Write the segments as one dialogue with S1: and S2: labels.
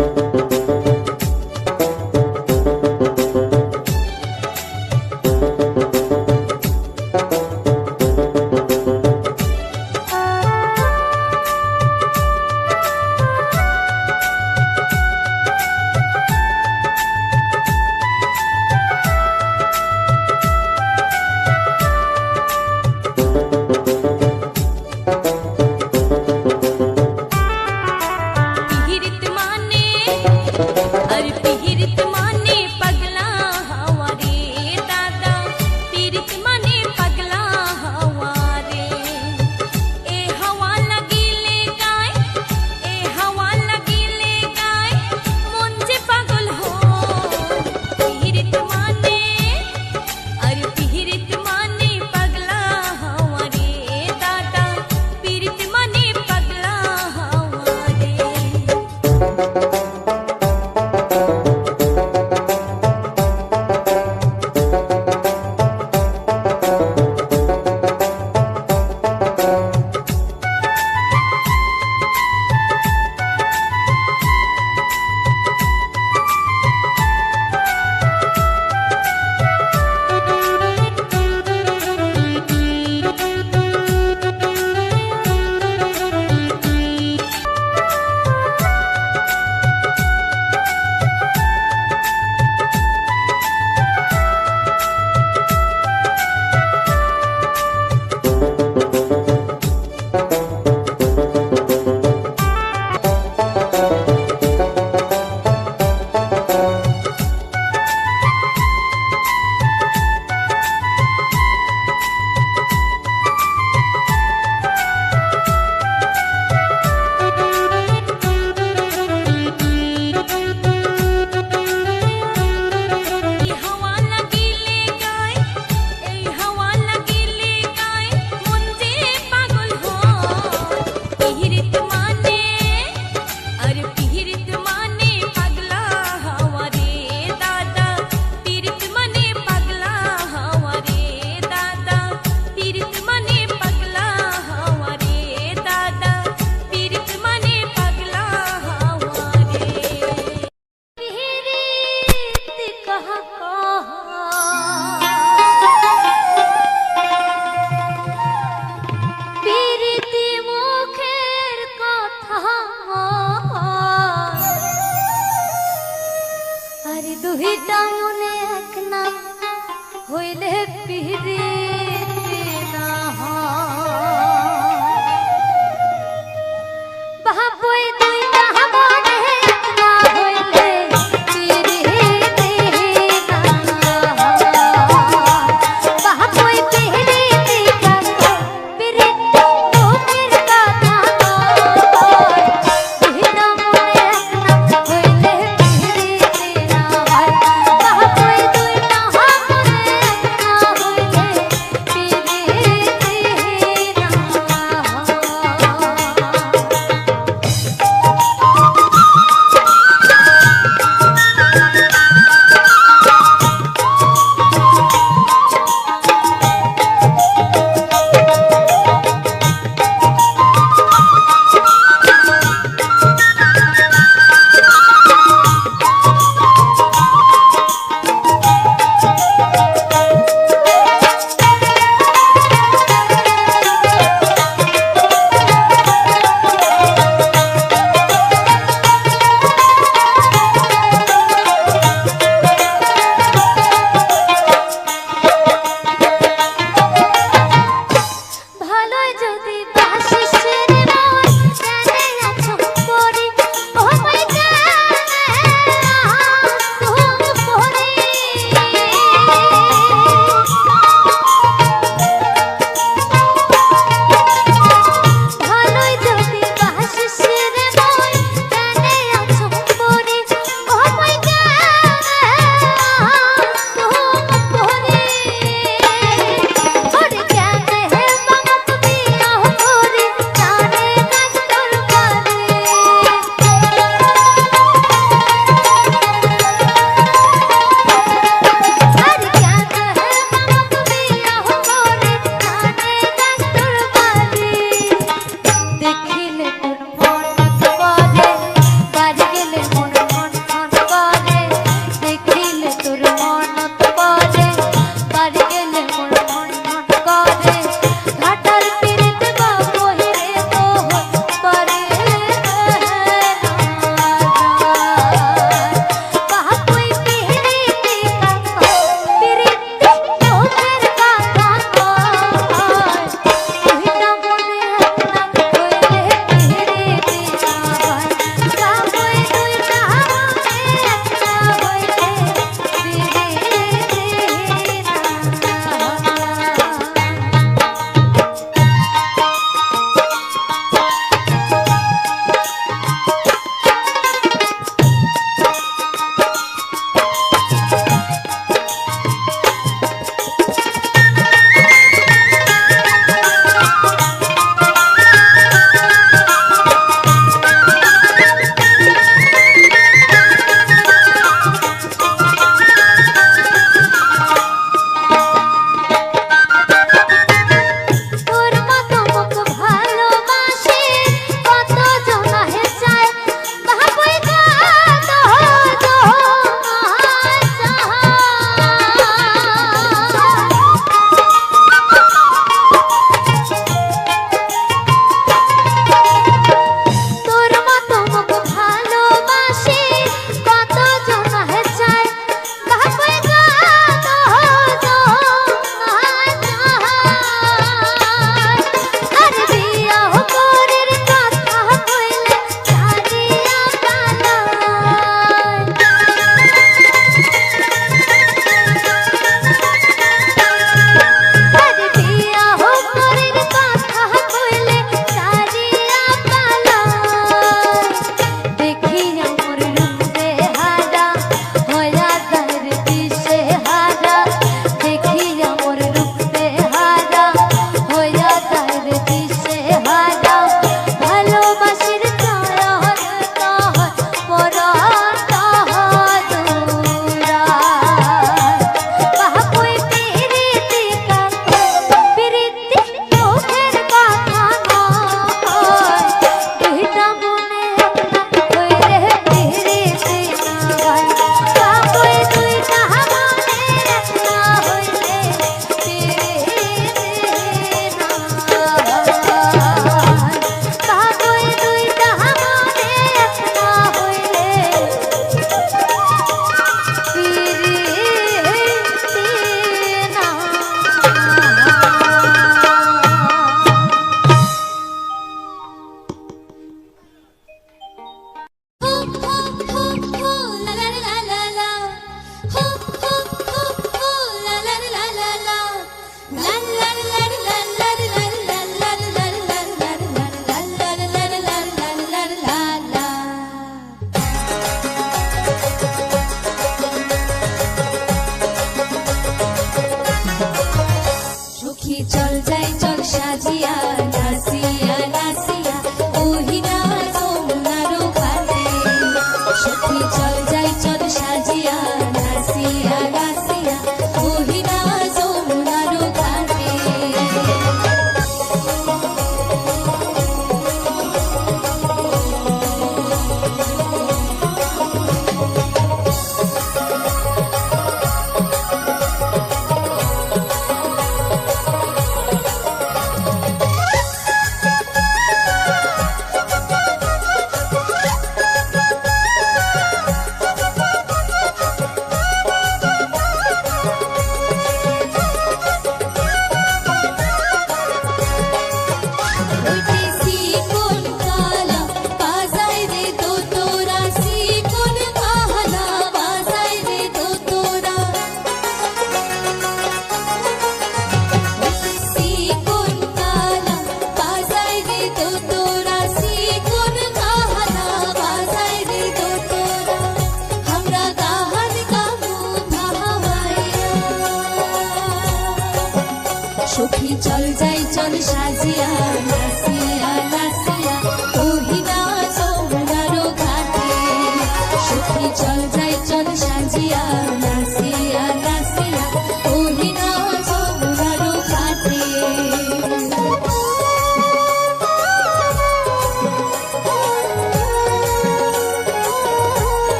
S1: Thank you.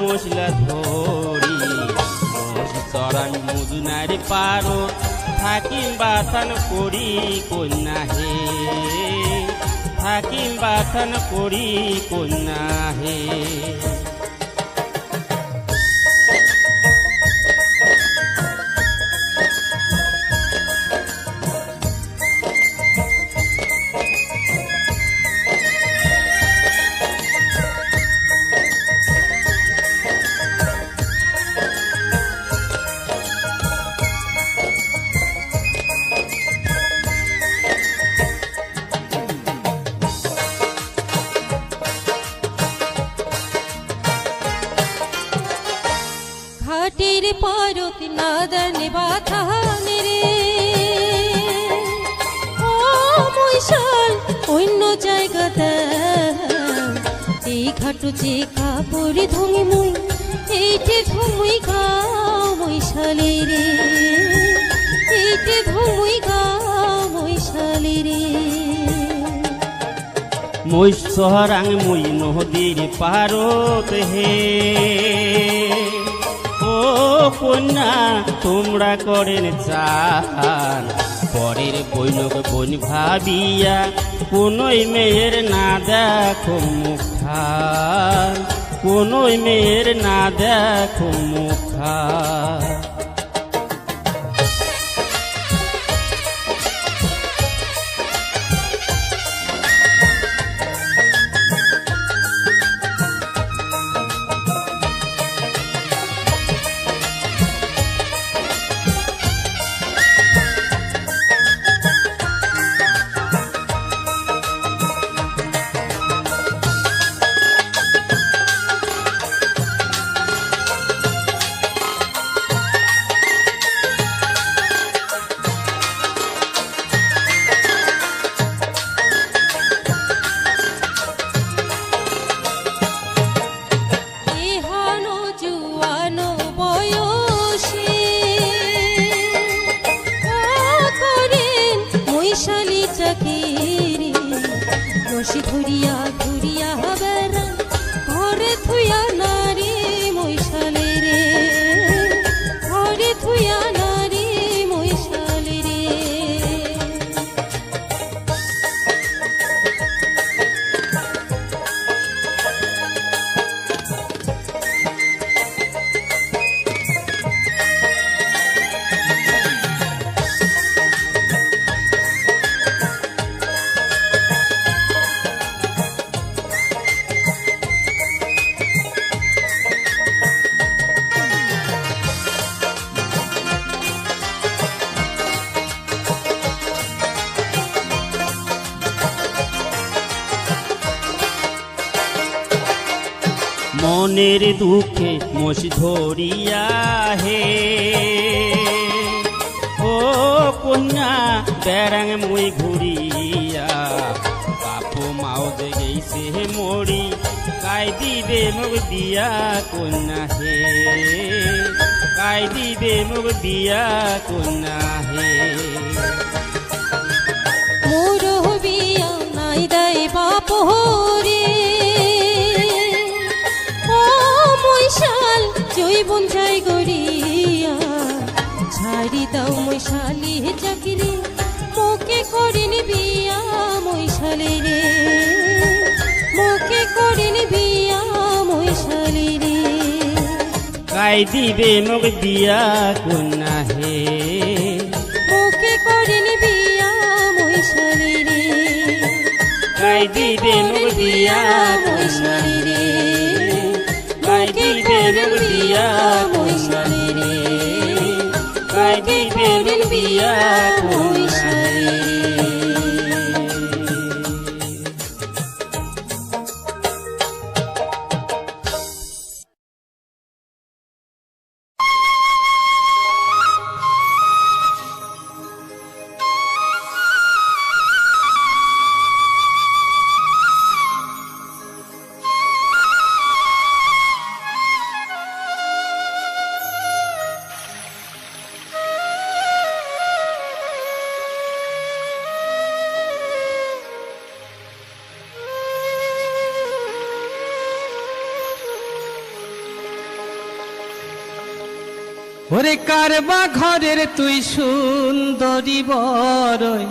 S1: মশলা ধরি। চরণ মুজুনারে পারো থাকিম বাসন করি কন্যা হে থাকিম বাসন করি কন্যা হে
S2: খাটো যে কাপড়ে ধুমি মুই এইটে ধুমুই গাও মই শালি রে। এইটে ধুমুই গাও মই রে।
S1: মই সহরাং মই নদীর পারত হে। ও কন্যা, তোমরা করেন চান পরের বৈনক বন ভাবিয়া, কোনই মেয়ের না দেখো মুখ মুখার। কোন মেয়ের না দেখো
S3: মুখা মরি কাই দিবে মোক বিয়া কন্যা হে। কাই দিবে মোক বিয়া কন্যা হে।
S2: ছাড়ি দাও চাকরি মোকে করিন বিয়া
S3: কাই দিবে মোক বিয়া কন্যা হে
S2: মোকে করিন বিয়া মৈশালি রে।
S3: কাই দিবে মোক বিয়া কন্যা
S2: মৈশালি রে।
S3: কাই দিবে মোক বিয়া কন্যা রে। কাই দিবে মোক বিয়া কন্যা রে।
S4: কারবা ঘরের তুই সুন্দরী বরই।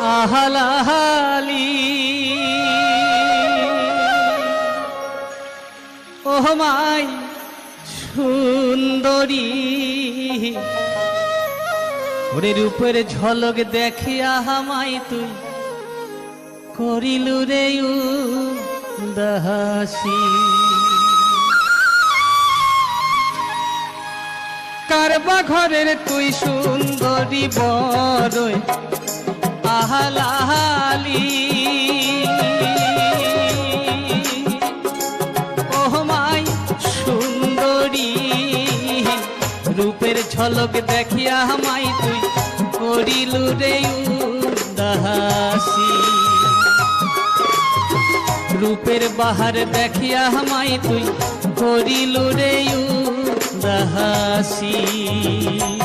S4: আহালাহালি। ও মাই, সুন্দরী। ওরে রূপের ঝলক দেখিয়া হামাই তুই। করিলু রে দাসী কারবা ঘরের তুই সুন্দরী বরই। আহালাহালি ওহ মাই সুন্দরী, রূপের ঝলক দেখিয়া মাই তুই করিলু রে দাসী রূপের বাহার দেখিয়া মাই তুই করিলু রে দাসী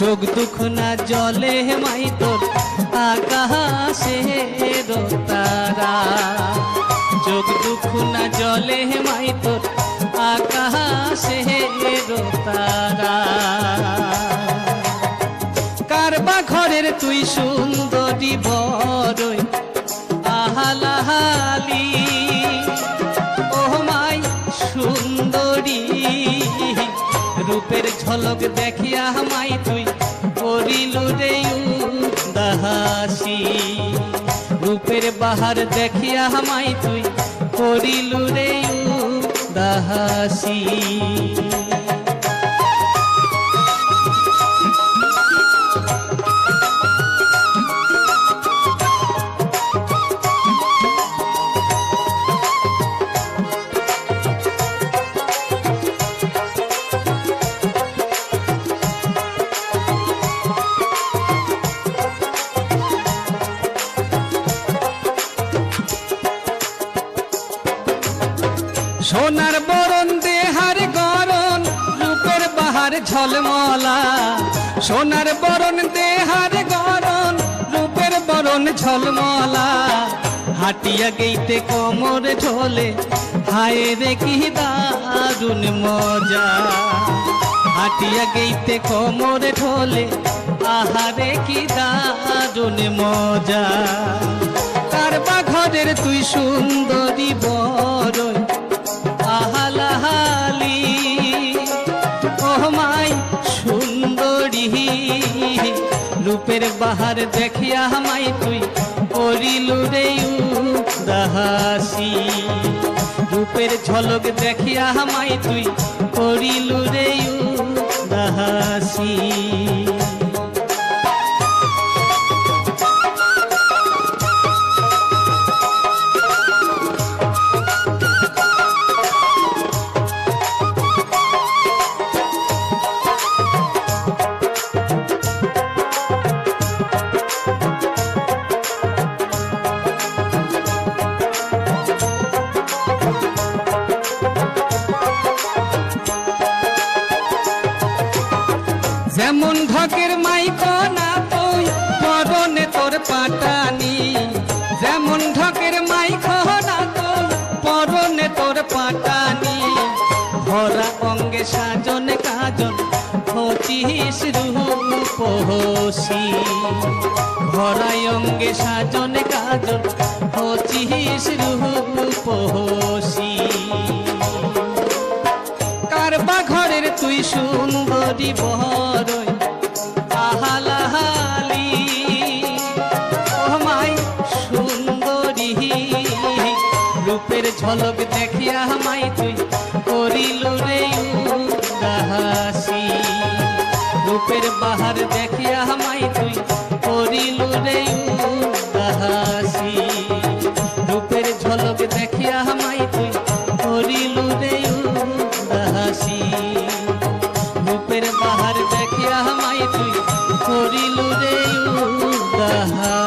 S4: চোখ দুঃখ না জলে মাই তোর আকাশে তারা। চোখ দুঃখ না জলে মাই তোর আকাশে তারা। কারবা ঘরের তুই সুন্দরী বড়ই আহালাহালি। মাই সুন্দরী, রূপের ঝলক দেখিয়া মাই তুই করিলু রে রূপের বাহার দেখিয়া হামাই তুই করিলু রে দাহাসি সোনার বরণ, দেহার গরণ, রূপের বাহার ঝলমলা। সোনার বরণ, দেহার গরণ, রূপের বরণ ঝলমলা। হাটিয়া গেইতে কোমর ঢোলে, হায় রে কি দারুণ মজা। হাটিয়া গেইতে কোমর ঢোলে আহারে কি দারুণ মজা। কারবা ঘরের তুই সুন্দরী বড় রূপের বাহার দেখিয়া হামাই তুই করিলু রে উদাহাসি রূপের ঝলক দেখিয়া হামাই তুই করিলু রে দাহাসি ভরা অঙ্গে সাজন কাজন, পঁচিশ রূপসী ভরা অঙ্গে সাজন কাজন, পঁচিশ রূপসী কারবা ঘরের তুই সুন্দরী বড়ই আহালাহালি। ও মাই সুন্দরী, রূপের ঝলক দেখিয়া মাই তুই রূপের বাহার দেখিয়া মাই তুই করিলু রে উদাসি রূপের ঝলক দেখিয়া মাই তুই করিলু রে উদাসি রূপের বাহার দেখিয়া মাই তুই করিলু রে উদাসী